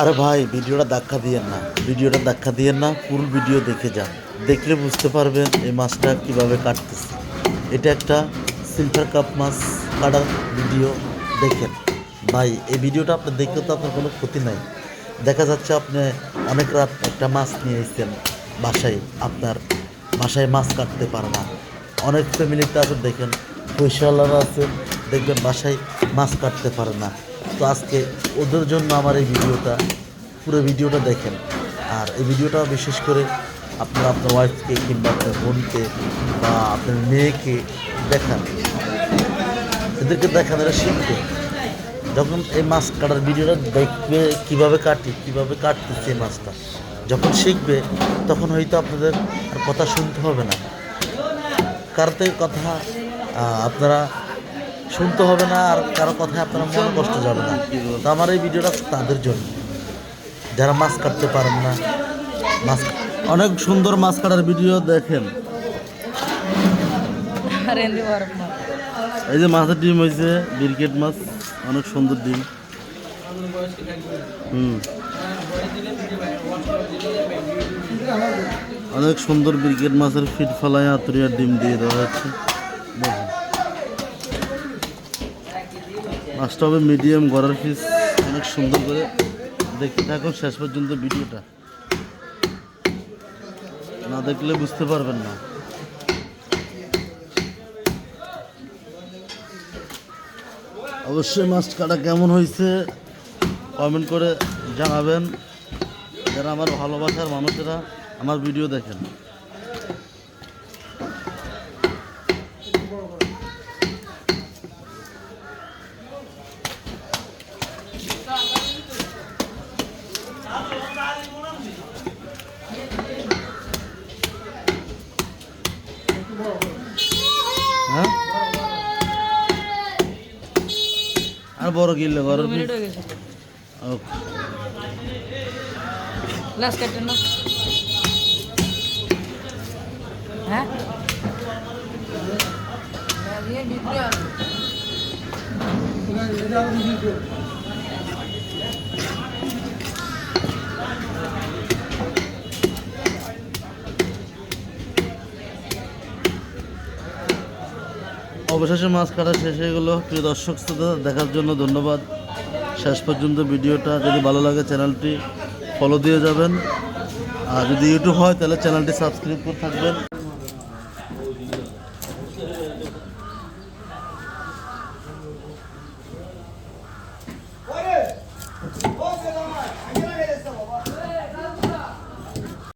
আরে ভাই, ভিডিওটা ধাক্কা দিয়েন না। ভিডিওটা ধাক্কা দিয়েন না ফুল ভিডিও দেখে যান। দেখলে বুঝতে পারবেন এই মাছটা কীভাবে কাটতেছে। এটা একটা সিলভার কাপ মাছ কাটার ভিডিও দেখেন। ভাই, এই ভিডিওটা আপনি দেখলে তো আপনার কোনো ক্ষতি নাই। দেখা যাচ্ছে আপনি অনেক রাত একটা মাছ নিয়ে এসেছেন বাসায়, আপনার বাসায় মাছ কাটতে পারে না। অনেক ফ্যামিলিতে আছে, দেখেন। পয়সাওয়ালারা আছে, দেখবেন বাসায় মাছ কাটতে পারে না। তো আজকে ওদের জন্য আমার এই ভিডিওটা, পুরো ভিডিওটা দেখেন। আর এই ভিডিওটা বিশেষ করে আপনারা আপনার ওয়াইফকে কিংবা আপনার বোনকে বা আপনার মেয়েকে দেখান। এদেরকে দেখান, এরা শিখবে। যখন এই মাছ কাটার ভিডিওটা দেখবে, কীভাবে কাটি, কীভাবে কাটতেছে এই মাছটা, যখন শিখবে, তখন হয়তো আপনাদের আর কথা শুনতে হবে না। কারতে কথা আপনারা শুনতে হবে না আর কারও কথায় আপনারা মনে কষ্ট যাবে না। তো আমার এই ভিডিওটা তাদের জন্য। যারা মাছ কাটতে পারেন না মাছ অনেক সুন্দর মাছ কাটার ভিডিও দেখেন। এই যে মাছের ডিম হয়েছে ব্রিকেট মাছ অনেক সুন্দর ডিম। হুম। অনেক সুন্দর ব্রিকেট মাছের ফিট ফলায় আতুরিয়ার ডিম দিয়ে দেওয়া হচ্ছে। মাছটা হবে মিডিয়াম গড়ার পিস অনেক সুন্দর করে দেখতে থাকুন শেষ পর্যন্ত ভিডিওটা। না দেখলে বুঝতে পারবেন না। অবশ্যই মাছ কাটা কেমন হয়েছে কমেন্ট করে জানাবেন। যারা আমার ভালোবাসার মানুষেরা আমার ভিডিও দেখেন। হ্যাঁ আর বড় কিনলে ঘরের মিনিট হয়ে গেছে ওকে লাস্ট কাটেন না হ্যাঁ অবশেষে মাছ কাটা শেষ হয়ে গেলো। প্রিয় দর্শক শ্রোতা, দেখার জন্য ধন্যবাদ। শেষ পর্যন্ত ভিডিওটা যদি ভালো লাগে চ্যানেলটি ফলো দিয়ে যাবেন। আর যদি ইউটিউব হয়, তাহলে চ্যানেলটি সাবস্ক্রাইব করে থাকবেন।